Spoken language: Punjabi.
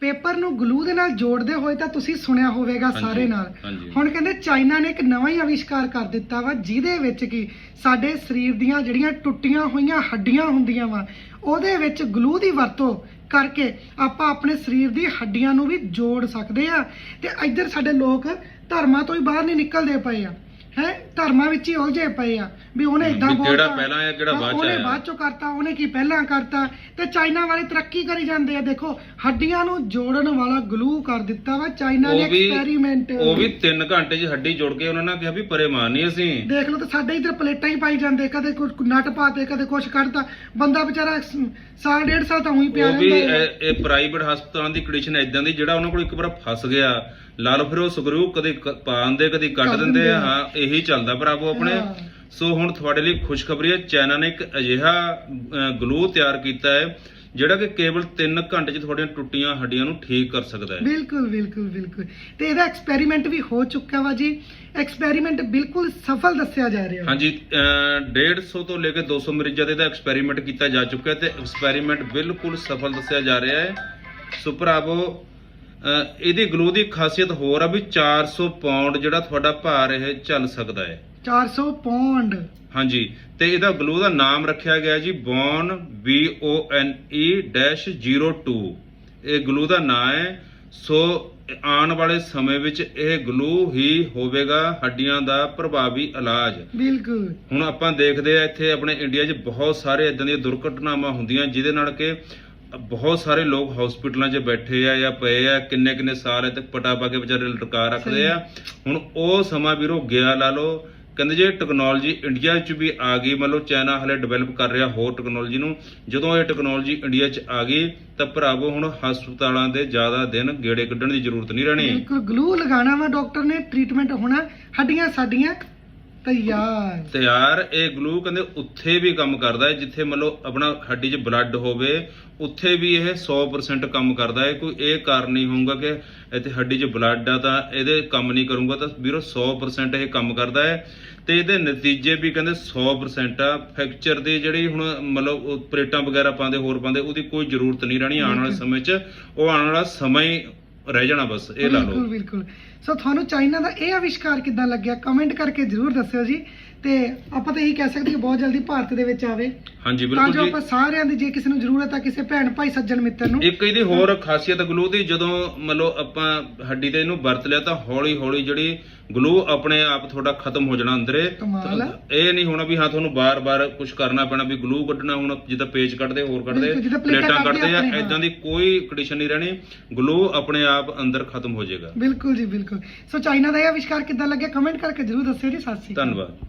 ਪੇਪਰ ਨੂੰ ਗਲੂ ਦੇ ਨਾਲ ਜੋੜਦੇ ਹੋਏ ਤਾਂ ਤੁਸੀਂ ਸੁਣਿਆ ਹੋਵੇਗਾ ਸਾਰੇ ਨਾਲ। ਹਾਂਜੀ। ਹੁਣ ਕਹਿੰਦੇ ਚਾਈਨਾ ਨੇ ਇੱਕ ਨਵਾਂ ਹੀ ਆਵਿਸ਼ਕਾਰ ਕਰ ਦਿੱਤਾ ਵਾ ਜਿਹਦੇ ਵਿੱਚ ਕਿ ਸਾਡੇ ਸਰੀਰ ਦੀਆਂ ਜਿਹੜੀਆਂ ਟੁੱਟੀਆਂ ਹੋਈਆਂ ਹੱਡੀਆਂ ਹੁੰਦੀਆਂ ਵਾ ਉਹਦੇ ਵਿੱਚ ਗਲੂ ਦੀ ਵਰਤੋਂ ਕਰਕੇ ਆਪਾਂ ਆਪਣੇ ਸਰੀਰ ਦੀ ਹੱਡੀਆਂ ਨੂੰ ਵੀ ਜੋੜ ਸਕਦੇ ਆ। ਤੇ ਇੱਧਰ ਸਾਡੇ ਲੋਕ ਧਰਮਾਂ ਤੋਂ ਹੀ ਬਾਹਰ ਨਹੀਂ ਨਿਕਲਦੇ ਪਏ ਆ। ਹੈ ਧਰਮਾਂ ਵਿੱਚ ਹੀ ਉਲਝੇ ਪਏ ਆ ਵੀ ਉਹਨੇ ਇਦਾਂ ਵੀ ਕਿਹੜਾ ਪਹਿਲਾਂ ਆਇਆ, ਕਿਹੜਾ ਬਾਅਦ ਚ ਉਹਨੇ ਆਇਆ। ਬਾਅਦ ਚੋਂ ਕਰਤਾ ਉਹਨੇ ਕੀ ਪਹਿਲਾਂ ਕਰਤਾ ਤੇ ਚਾਈਨਾ ਵਾਲੇ ਤਰੱਕੀ ਕਰੀ ਜਾਂਦੇ ਆ ਦੇਖੋ ਹੱਡੀਆਂ ਨੂੰ ਜੋੜਨ ਵਾਲਾ ਗਲੂ ਕਰ ਦਿੱਤਾ ਵਾ ਚਾਈਨਾ ਨੇ ਉਹ ਵੀ ਐਕਸਪੈਰੀਮੈਂਟ ਉਹ ਵੀ 3 ਘੰਟੇ 'ਚ ਹੱਡੀ ਜੁੜ ਕੇ ਉਹਨਾਂ ਨੇ ਕਿਹਾ ਵੀ ਪਰੇ ਮਾਰਨੀ ਅਸੀਂ ਦੇਖ ਲਓ ਤੇ ਸਾਡੇ ਇਧਰ ਪਲੇਟਾਂ ਹੀ ਪਾਈ ਜਾਂਦੇ ਕਦੇ ਕੋਈ ਨਟ ਪਾਤੇ ਕਦੇ ਕੁਛ ਕੱਢਤਾ ਬੰਦਾ ਵਿਚਾਰਾ ਸ- ਸਾਲ ਡੇਢ ਸਾਲ ਤਾਂ ਉਹੀ ਪਿਆ ਉਹ ਵੀ ਰਹਿੰਦਾ ਹੈ। ਇਹ ਪ੍ਰਾਈਵੇਟ ਹਸਪਤਾਲਾਂ ਦੀ ਕੰਡੀਸ਼ਨ ਇਦਾਂ ਦੀ ਜਿਹੜਾ ਉਹਨਾਂ ਕੋਲ ਇੱਕ ਵਾਰ ਫਸ ਗਿਆ ਲਾ ਲਓ ਫਿਰ ਉਹ ਸਕਰੂ ਕਦੇ ਕ- ਪਾ ਦਿੰਦੇ ਕਦੇ ਕੱਢ ਕੱਢ ਦਿੰਦੇ ਦਿੰਦੇ ਆ ਆ। ਹਾਂ ਇਹੀ ਚੱਲਦਾ ਭਰਾਵੋ ਆਪਣੇ। ਹਾਂ। ਸੋ ਹੁਣ ਤੁਹਾਡੇ ਲਈ ਖੁਸ਼ਖਬਰੀ ਹੈ। ਚਾਈਨਾ ਨੇ ਇੱਕ ਅਜਿਹਾ ਗਲੂ ਤਿਆਰ ਕੀਤਾ ਹੈ ਜਿਹੜਾ ਕਿ ਕੇਵਲ 3 ਘੰਟੇ 'ਚ ਤੁਹਾਡੀਆਂ ਟੁੱਟੀਆਂ ਹੱਡੀਆਂ ਨੂੰ ਠੀਕ ਕਰ ਸਕਦਾ ਹੈ। ਬਿਲਕੁਲ ਬਿਲਕੁਲ ਬਿਲਕੁਲ। ਤੇ ਇਹਦਾ ਐਕਸਪੈਰੀਮੈਂਟ ਵੀ ਹੋ ਚੁੱਕਾ ਵਾ ਜੀ। ਐਕਸਪੈਰੀਮੈਂਟ ਬਿਲਕੁਲ ਸਫਲ ਦੱਸਿਆ ਜਾ ਰਿਹਾ। ਵਾ। ਹਾਂਜੀ ਅਹ 150 ਤੋਂ ਲੈ ਕੇ 200 ਮਰੀਜ਼ਾਂ ਦੇ ਦਾ ਐਕਸਪੈਰੀਮੈਂਟ ਕੀਤਾ ਜਾ ਚੁੱਕਾ ਹੈ ਤੇ ਐਕਸਪੈਰੀਮੈਂਟ ਬਿਲਕੁਲ ਸਫਲ ਦੱਸਿਆ ਜਾ ਰਿਹਾ ਹੈ। ਸੋ ਭਰਾਵੋ ਅਹ ਇਹਦੀ ਗਲੂ ਦੀ ਖਾਸੀਅਤ ਹੋਰ ਆ ਵੀ 400 ਪਾਉਂਡ ਜਿਹੜਾ ਤੁਹਾਡਾ ਭਾਰ ਇਹ ਝੱਲ ਸਕਦਾ ਹੈ। 400 ਪੌਂਡ? ਹਾਂਜੀ ਤੇ ਇਹਦਾ ਗਲੂ ਦਾ ਨਾਮ ਰੱਖਿਆ ਗਿਆ ਜੀ bone B O N E ਡੈਸ਼ 02 ਇਹ ਗਲੂ ਦਾ ਨਾਮ ਹੈ ਸੋ ਆਉਣ ਵਾਲੇ ਸਮੇਂ ਵਿੱਚ ਇਹ ਗਲੂ ਹੀ ਹੋਵੇਗਾ ਹੱਡੀਆਂ ਦਾ ਪ੍ਰਭਾਵੀ ਇਲਾਜ। ਬਿਲਕੁਲ। ਹੁਣ ਆਪਾਂ ਦੇਖਦੇ ਆ ਇੱਥੇ ਆਪਣੇ ਇੰਡੀਆ 'ਚ ਬਹੁਤ ਸਾਰੇ ਇਦਾਂ ਦੀਆਂ ਦੁਰਘਟਨਾਵਾਂ ਹੁੰਦੀਆਂ ਜਿਹਦੇ ਨਾਲ ਕਿ ਬਹੁਤ ਸਾਰੇ ਲੋਕ ਹਸਪੀਟਲਾਂ 'ਚ ਬੈਠੇ ਆ ਜਾਂ ਪਏ ਆ ਕਿੰਨੇ ਕਿੰਨੇ ਸਾਲ ਤੱਕ ਪਟਾ ਪਾ ਕੇ ਵਿਚਾਰੇ ਲਟਕਾ ਰੱਖਦੇ ਆ। ਹੁਣ ਉਹ ਸਮਾਂ ਵੀਰੋ ਗਿਆ ਲਾ ਲਓ ਕਹਿੰਦੇ ਜੇ ਟੈਕਨੋਲੋਜੀ ਇੰਡੀਆ 'ਚ ਵੀ ਆ ਗਈ ਮੰਨ ਲਓ ਚਾਈਨਾ ਹਲੇ ਡਿਵੈਲਪ ਕਰ ਰਿਹਾ ਹੋਰ ਟੈਕਨੋਲੋਜੀ ਨੂੰ ਜਦੋਂ ਇਹ ਟੈਕਨੋਲੋਜੀ ਇੰਡੀਆ 'ਚ ਆ ਗਈ ਤਾਂ ਭਰਾਵੋ ਹੁਣ ਹਸਪਤਾਲਾਂ ਦੇ ਜ਼ਿਆਦਾ ਦਿਨ ਗੇੜੇ ਕੱਢਣ ਦੀ ਜ਼ਰੂਰਤ ਨਹੀਂ ਰਹਿਣੀ। ਬਿਲਕੁਲ ਗਲੂ ਲਗਾਉਣਾ ਵਾ ਡਾਕਟਰ ਨੇ ਟ੍ਰੀਟਮੈਂਟ ਹੋਣਾ ਹੱਡੀਆਂ ਸਾਡੀਆਂ ਤਿਆਰ। ਤਿਆਰ ਇਹ ਗਲੂ ਕਹਿੰਦੇ ਉੱਥੇ ਵੀ ਕੰਮ ਕਰਦਾ ਹੈ ਜਿੱਥੇ ਮੰਨ ਲਓ ਆਪਣਾ ਹੱਡੀ 'ਚ ਬਲੱਡ ਹੋਵੇ ਉੱਥੇ ਵੀ ਇਹ 100% ਕੰਮ ਕਰਦਾ ਹੈ। ਕੋਈ ਇਹ ਕਾਰਨ ਨਹੀਂ ਹੋਊਗਾ ਕਿ ਇੱਥੇ ਹੱਡੀ 'ਚ ਬਲੱਡ ਆ ਤਾਂ ਇਹਦੇ ਕੰਮ ਨਹੀਂ ਕਰੂੰਗਾ ਤਾਂ ਵੀਰੋ 100% ਇਹ ਕੰਮ ਕਰਦਾ ਹੈ। ਤੇ ਇਹਦੇ ਨਤੀਜੇ ਵੀ ਕਹਿੰਦੇ 100% ਆ। ਫ੍ਰੈਕਚਰ ਦੀ ਜਿਹੜੀ ਹੁਣ ਮਤਲਬ ਪਲੇਟਾਂ ਵਗੈਰਾ ਪਾਉਂਦੇ ਹੋਰ ਪਾਉਂਦੇ ਉਹਦੀ ਕੋਈ ਜ਼ਰੂਰਤ ਨਹੀਂ ਰਹਿਣੀ ਆਉਣ ਵਾਲੇ ਸਮੇਂ 'ਚ। ਉਹ ਆਉਣ ਵਾਲਾ ਸਮਾਂ ਹੀ ਰਹਿ ਜਾਣਾ ਬਸ, ਇਹ ਲਾ ਬਿਲਕੁਲ ਲਓ। ਬਿਲਕੁਲ ਸੋ ਤੁਹਾਨੂੰ ਚਾਈਨਾ ਦਾ ਇਹ ਅਵਿਸ਼ਕਾਰ ਕਿੱਦਾਂ ਲੱਗਿਆ? ਕਮੈਂਟ ਕਰਕੇ ਜਰੂਰ ਦੱਸਿਓ ਜੀ। ਤੇ ਆਪਾਂ ਤਾਂ ਇਹੀ ਕਹਿ ਸਕਦੇ ਕਿ ਬਹੁਤ ਜਲਦੀ ਭਾਰਤ ਦੇ ਵਿੱਚ ਆਵੇ। ਹਾਂਜੀ ਤਾਂ ਬਿਲਕੁਲ ਜੋ ਜੀ। ਆਪਾਂ ਸਾਰਿਆਂ ਦੀ ਜੇ ਕਿਸੇ ਨੂੰ ਜ਼ਰੂਰਤ ਆ ਕਿਸੇ ਭੈਣ ਭਾਈ ਸੱਜਣ ਮਿੱਤਰ ਨੂੰ। ਇੱਕ ਇਹਦੀ ਹੋਰ ਖਾਸੀਅਤ ਗਲੂ ਦੀ ਜਦੋਂ ਮੰਨ ਲਓ ਆਪਾਂ ਹੱਡੀ ਤੇ ਇਹਨੂੰ ਵਰਤ ਲਿਆ ਤਾਂ ਹੌਲੀ ਹੌਲੀ ਜਿਹੜੀ ਗਲੂ ਆਪਣੇ ਆਪ ਤੁਹਾਡਾ ਖਤਮ ਹੋ ਜਾਣਾ ਅੰਦਰੇ। ਕਮਾਲ ਆ। ਇਹ ਨਹੀਂ ਹੋਣਾ ਵੀ ਹਾਂ ਤੁਹਾਨੂੰ ਬਾਰ-ਬਾਰ ਕੁਝ ਕਰਨਾ ਪੈਣਾ ਵੀ ਗਲੂ ਕੱਢਣਾ ਹੁਣ ਜਿੱਦਾਂ ਪੇਜ ਕੱਢਦੇ ਹੋਰ ਕੱਢਦੇ ਬਿਲਕੁਲ, ਜਿੱਦਾਂ ਪਲੇਟਾਂ ਪਲੇਟਾਂ ਕੱਢਦੇ ਆ ਆਪਣੇ, ਹਾਂ। ਇਦਾਂ ਦੀ ਕੋਈ ਕੰਡੀਸ਼ਨ ਨਹੀਂ ਰਹਿਣੀ। ਗਲੂ ਆਪਣੇ ਆਪ ਅੰਦਰ ਖਤਮ ਹੋ ਜਾਏਗਾ। ਬਿਲਕੁਲ ਜੀ ਬਿਲਕੁਲ। ਸੋ ਚਾਈਨਾ ਦਾ ਇਹ ਆਵਿਸ਼ਕਾਰ ਕਿੱਦਾਂ ਲੱਗਿਆ? ਕਮੈਂਟ ਕਰਕੇ ਜਰੂਰ ਦੱਸਿਓ ਜੀ। ਸਤਿ ਸ਼੍ਰੀ ਅਕਾਲ। ਧੰਨਵਾਦ।